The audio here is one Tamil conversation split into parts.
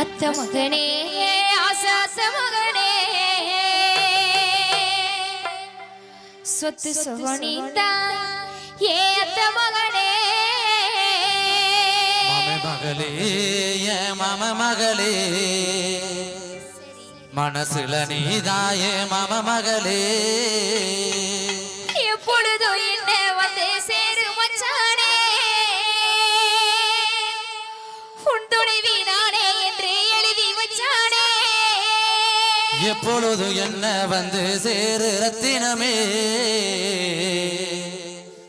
அத்த மகனே ஆசாத்த மகனே சொத்து சுவனிதா ஏ அத்த மகனே மாம மகளே என் மாம மகளே. மனசுல நீதாயே மாம மகளே. எப்பொழுதும் எப்பொழுதும் என்ன வந்து சேரு ரத்தினமே?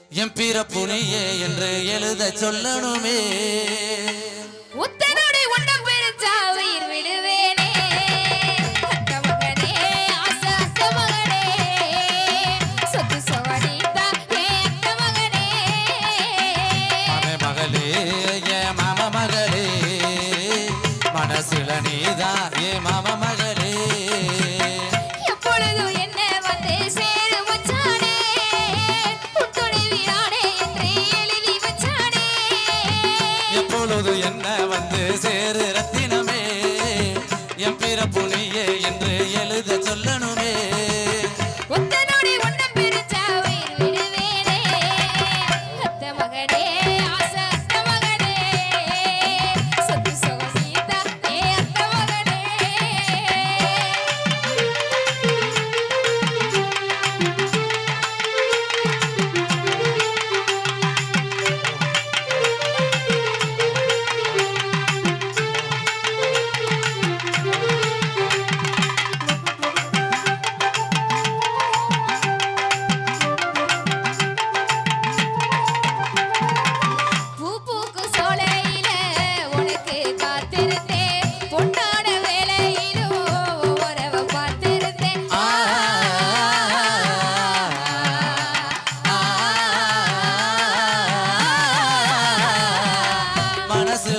என் பிறப்புனியே என்று எழுத சொல்லணுமே. உத்தனோடு உன்னம் பெருச்சா உயிர் விடுவேனே. அத்த மகனே ஆசை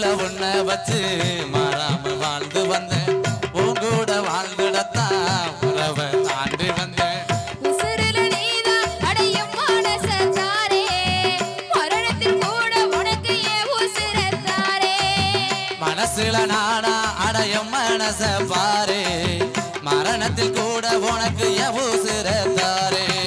மனசுல உன்ன வச்சு மாறாம வாழ்ந்து வந்தேன். உன் கூட வாழ்ந்துடத்தான் உறவை தாண்டி வந்தேன். மனசுல நானா அடையும் மனச பாரு. மரணத்தில் கூட உனக்கு எவூசுரத்தாரே அத்த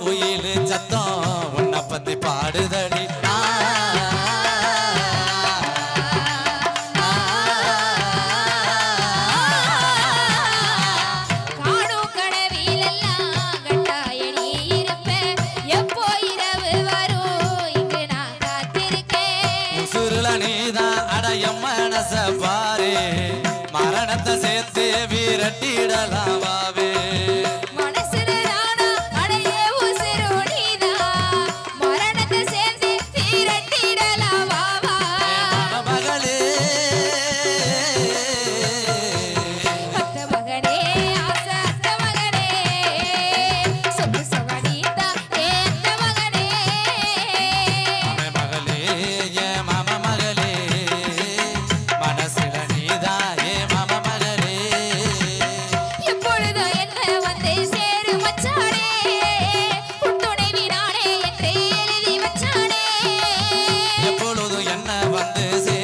குயில் சத்தம் உன்னை பத்தி பாடுதடி நீதான் அடையும் மனச பாரு மரணத்தை சேர்த்து வீரட்டிடலாமாவே சென்ன வந்து சே